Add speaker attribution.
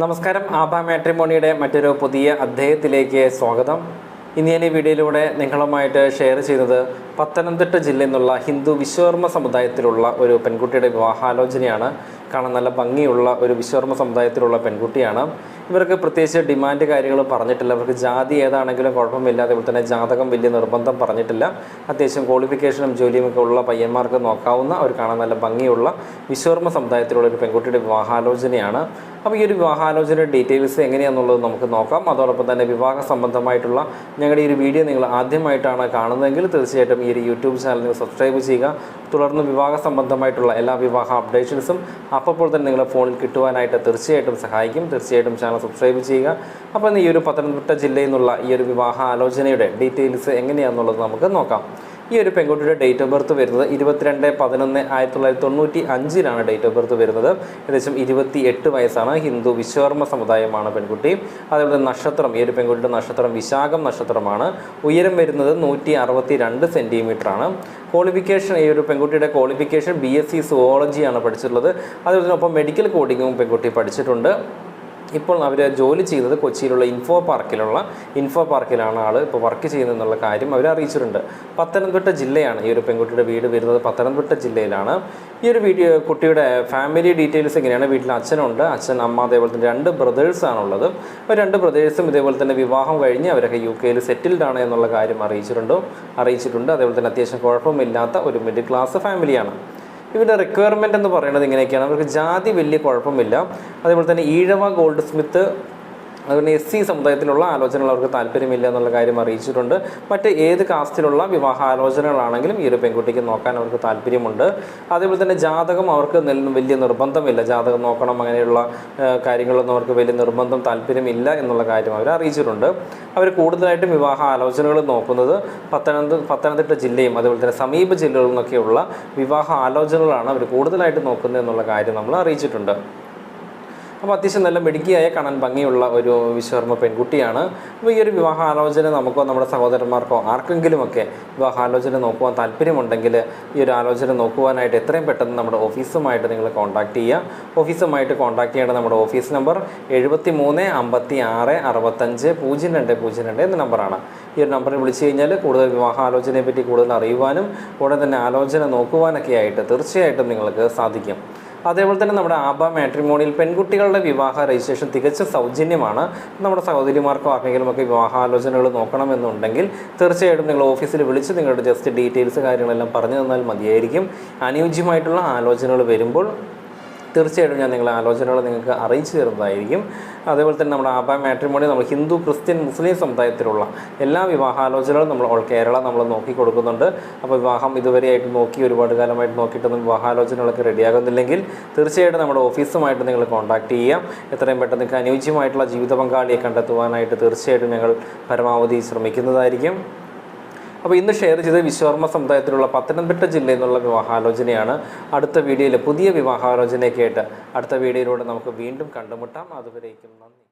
Speaker 1: നമസ്കാരം. ആഭ മാട്രിമോണിയുടെ മറ്റൊരു പുതിയ അധ്യായത്തിലേക്ക് സ്വാഗതം. ഇന്ന് ഞാൻ ഈ വീഡിയോയിലൂടെ നിങ്ങളുമായിട്ട് ഷെയർ ചെയ്യുന്നത് പത്തനംതിട്ട ജില്ലയിൽ നിന്നുള്ള ഹിന്ദു വിശ്വകർമ്മ സമുദായത്തിലുള്ള ഒരു പെൺകുട്ടിയുടെ വിവാഹാലോചനയാണ്. കാണാൻ നല്ല ഭംഗിയുള്ള ഒരു വിശ്വകർമ്മ സമുദായത്തിലുള്ള പെൺകുട്ടിയാണ്. ഇവർക്ക് പ്രത്യേകിച്ച് ഡിമാൻഡ് കാര്യങ്ങൾ പറഞ്ഞിട്ടില്ല. ഇവർക്ക് ജാതി ഏതാണെങ്കിലും കുഴപ്പമില്ല. അതേപോലെ തന്നെ ജാതകം വലിയ നിർബന്ധം പറഞ്ഞിട്ടില്ല. അത്യാവശ്യം ക്വാളിഫിക്കേഷനും ജോലിയും ഒക്കെ ഉള്ള പയ്യന്മാർക്ക് നോക്കാവുന്ന അവർ കാണാൻ നല്ല ഭംഗിയുള്ള വിശ്വകർമ്മ സമുദായത്തിലുള്ള ഒരു പെൺകുട്ടിയുടെ വിവാഹാലോചനയാണ്. അപ്പോൾ ഈ ഒരു വിവാഹാലോചനയുടെ ഡീറ്റെയിൽസ് എങ്ങനെയാണെന്നുള്ളത് നമുക്ക് നോക്കാം. അതോടൊപ്പം തന്നെ വിവാഹ സംബന്ധമായിട്ടുള്ള ഞങ്ങളുടെ ഈ ഒരു വീഡിയോ നിങ്ങൾ ആദ്യമായിട്ടാണ് കാണുന്നതെങ്കിൽ തീർച്ചയായിട്ടും ഈ ഒരു യൂട്യൂബ് ചാനൽ നിങ്ങൾ സബ്സ്ക്രൈബ് ചെയ്യുക. തുടർന്ന് വിവാഹ സംബന്ധമായിട്ടുള്ള എല്ലാ വിവാഹ അപ്ഡേഷൻസും അപ്പോൾ തന്നെ നിങ്ങളുടെ ഫോണിൽ കിട്ടുവാനായിട്ട് തീർച്ചയായിട്ടും സഹായിക്കും. തീർച്ചയായിട്ടും ചാനൽ സബ്സ്ക്രൈബ് ചെയ്യുക. അപ്പം ഈ ഒരു പത്തനംതിട്ട ജില്ലയിൽ നിന്നുള്ള ഈ ഒരു വിവാഹ ആലോചനയുടെ ഡീറ്റെയിൽസ് എങ്ങനെയാണെന്നുള്ളത് നമുക്ക് നോക്കാം. ഈ ഒരു പെൺകുട്ടിയുടെ ഡേറ്റ് ഓഫ് ബർത്ത് വരുന്നത് ഇരുപത്തിരണ്ട് പതിനൊന്ന് ആയിരത്തി തൊള്ളായിരത്തി തൊണ്ണൂറ്റി അഞ്ചിലാണ് ഡേറ്റ് ഓഫ് ബർത്ത് വരുന്നത്. ഏകദേശം ഇരുപത്തി എട്ട് വയസ്സാണ് ഹിന്ദു വിശ്വകർമ്മ സമുദായമാണ് പെൺകുട്ടി. അതേപോലെ നക്ഷത്രം ഈ ഒരു പെൺകുട്ടിയുടെ നക്ഷത്രം വിശാഖം നക്ഷത്രമാണ്. ഉയരം വരുന്നത് നൂറ്റി അറുപത്തി രണ്ട് സെന്റിമീറ്ററാണ് ക്വാളിഫിക്കേഷൻ ഈ ഒരു പെൺകുട്ടിയുടെ ക്വാളിഫിക്കേഷൻ ബി എസ് സി സുവോളജിയാണ് പഠിച്ചിട്ടുള്ളത്. അതുപോലെ തന്നെ ഒപ്പം മെഡിക്കൽ കോഡിങ്ങും പെൺകുട്ടി പഠിച്ചിട്ടുണ്ട്. ഇപ്പോൾ അവർ ജോലി ചെയ്യുന്നത് കൊച്ചിയിലുള്ള ഇൻഫോ പാർക്കിലുള്ള ഇൻഫോ പാർക്കിലാണ് ആൾ ഇപ്പോൾ വർക്ക് ചെയ്യുന്നതെന്നുള്ള കാര്യം അവർ അറിയിച്ചിട്ടുണ്ട്. പത്തനംതിട്ട ജില്ലയാണ് ഈ ഒരു പെൺകുട്ടിയുടെ വീട് വരുന്നത്. പത്തനംതിട്ട ജില്ലയിലാണ്. ഈ ഒരു വീഡിയോ കുട്ടിയുടെ ഫാമിലി ഡീറ്റെയിൽസ് എങ്ങനെയാണ് വീട്ടിൽ അച്ഛനുണ്ട്. അച്ഛൻ അമ്മ അതേപോലെ തന്നെ രണ്ട് ബ്രദേഴ്സാണുള്ളത് അപ്പോൾ രണ്ട് ബ്രദേഴ്സും ഇതേപോലെ തന്നെ വിവാഹം കഴിഞ്ഞ് അവരൊക്കെ യു കെയിൽ സെറ്റിൽഡ് ആണ് എന്നുള്ള കാര്യം അറിയിച്ചിട്ടുണ്ടോ? അറിയിച്ചിട്ടുണ്ട്. അതേപോലെ തന്നെ അത്യാവശ്യം കുഴപ്പമില്ലാത്ത ഒരു മിഡിൽ ക്ലാസ് ഫാമിലിയാണ് ഇവരുടെ റിക്വയർമെന്റ് എന്ന് പറയുന്നത് ഇങ്ങനെയൊക്കെയാണ്. അവർക്ക് ജാതി വലിയ കുഴപ്പമില്ല. അതേപോലെ തന്നെ ഈഴവ ഗോൾഡ് സ്മിത്ത് അതുപോലെ എസ് സി സമുദായത്തിലുള്ള ആലോചനകൾ അവർക്ക് താല്പര്യമില്ല എന്നുള്ള കാര്യം അറിയിച്ചിട്ടുണ്ട്. മറ്റ് ഏത് കാസ്റ്റിലുള്ള വിവാഹ ആലോചനകളാണെങ്കിലും ഈ ഒരു പെൺകുട്ടിക്ക് നോക്കാൻ അവർക്ക് താല്പര്യമുണ്ട്. അതേപോലെ തന്നെ ജാതകം അവർക്ക് വലിയ നിർബന്ധമില്ല. ജാതകം നോക്കണം അങ്ങനെയുള്ള കാര്യങ്ങളൊന്നും അവർക്ക് വലിയ നിർബന്ധം താല്പര്യമില്ല എന്നുള്ള കാര്യം അവർ അറിയിച്ചിട്ടുണ്ട്. അവർ കൂടുതലായിട്ടും വിവാഹ ആലോചനകൾ നോക്കുന്നത് പത്തനംതിട്ട പത്തനംതിട്ട ജില്ലയും അതുപോലെ തന്നെ സമീപ ജില്ലകളിൽ നിന്നൊക്കെയുള്ള വിവാഹ ആലോചനകളാണ് അവർ കൂടുതലായിട്ട് നോക്കുന്നത് എന്നുള്ള കാര്യം നമ്മൾ അറിയിച്ചിട്ടുണ്ട്. അപ്പോൾ അത്യാവശ്യം നല്ല മിടുക്കിയായ കാണാൻ ഭംഗിയുള്ള ഒരു വിശ്വകർമ്മ പെൺകുട്ടിയാണ്. അപ്പോൾ ഈ ഒരു വിവാഹാലോചന നമുക്കോ നമ്മുടെ സഹോദരന്മാർക്കോ ആർക്കെങ്കിലുമൊക്കെ വിവാഹാലോചന നോക്കുവാൻ താല്പര്യമുണ്ടെങ്കിൽ ഈ ഒരു ആലോചന നോക്കുവാനായിട്ട് എത്രയും പെട്ടെന്ന് നമ്മുടെ ഓഫീസുമായിട്ട് നിങ്ങൾ കോൺടാക്ട് ചെയ്യുക. ഓഫീസുമായിട്ട് കോൺടാക്ട് ചെയ്യേണ്ട നമ്മുടെ ഓഫീസ് നമ്പർ എഴുപത്തി മൂന്ന് അമ്പത്തി ആറ് അറുപത്തഞ്ച് പൂജ്യം രണ്ട് പൂജ്യം രണ്ട് എന്ന നമ്പറാണ്. ഈ ഒരു നമ്പറിൽ വിളിച്ചു കഴിഞ്ഞാൽ കൂടുതൽ വിവാഹാലോചനയെ പറ്റി കൂടുതൽ അറിയുവാനും ഉടൻ തന്നെ ആലോചന നോക്കുവാനൊക്കെ ആയിട്ട് തീർച്ചയായിട്ടും നിങ്ങൾക്ക് സാധിക്കും. അതേപോലെ തന്നെ നമ്മുടെ ആബ മാട്രിമോണിയിൽ പെൺകുട്ടികളുടെ വിവാഹ രജിസ്ട്രേഷൻ തികച്ചും സൗജന്യമാണ്. നമ്മുടെ സഹോദരിമാർക്കോ ആർക്കെങ്കിലും ഒക്കെ വിവാഹാലോചനകൾ നോക്കണമെന്നുണ്ടെങ്കിൽ തീർച്ചയായിട്ടും നിങ്ങൾ ഓഫീസിൽ വിളിച്ച് നിങ്ങളുടെ ജസ്റ്റ് ഡീറ്റെയിൽസ് കാര്യങ്ങളെല്ലാം പറഞ്ഞു തന്നാൽ മതിയായിരിക്കും. അനുയോജ്യമായിട്ടുള്ള ആലോചനകൾ വരുമ്പോൾ തീർച്ചയായിട്ടും ഞാൻ നിങ്ങളുടെ ആലോചനകൾ നിങ്ങൾക്ക് അറിയിച്ചു തരുന്നതായിരിക്കും. അതേപോലെ തന്നെ നമ്മുടെ ആബ മാട്രിമോണി നമ്മൾ ഹിന്ദു ക്രിസ്ത്യൻ മുസ്ലിം സമുദായത്തിലുള്ള എല്ലാ വിവാഹാലോചനകളും നമ്മൾ ഓൾ കേരള നമ്മൾ നോക്കി കൊടുക്കുന്നുണ്ട്. അപ്പോൾ വിവാഹം ഇതുവരെയായിട്ട് നോക്കി ഒരുപാട് കാലമായിട്ട് നോക്കിയിട്ടൊന്നും വിവാഹാലോചനകളൊക്കെ റെഡിയാകുന്നില്ലെങ്കിൽ തീർച്ചയായിട്ടും നമ്മുടെ ഓഫീസുമായിട്ട് നിങ്ങൾ കോൺടാക്ട് ചെയ്യാം എത്രയും പെട്ടെന്ന് നിങ്ങൾക്ക് അനുയോജ്യമായിട്ടുള്ള ജീവിത പങ്കാളിയെ കണ്ടെത്തുവാനായിട്ട് തീർച്ചയായിട്ടും ഞങ്ങൾ പരമാവധി ശ്രമിക്കുന്നതായിരിക്കും. അപ്പോൾ ഇന്ന് ഷെയർ ചെയ്ത വിശ്വകർമ്മ സമുദായത്തിലുള്ള പത്തനംതിട്ട ജില്ലയിൽ നിന്നുള്ള വിവാഹാലോചനയാണ് അടുത്ത വീഡിയോയിൽ പുതിയ വിവാഹാലോചനയൊക്കെ ആയിട്ട് അടുത്ത വീഡിയോയിലൂടെ നമുക്ക് വീണ്ടും കണ്ടുമുട്ടാം. അതുവരേക്കും നന്ദി.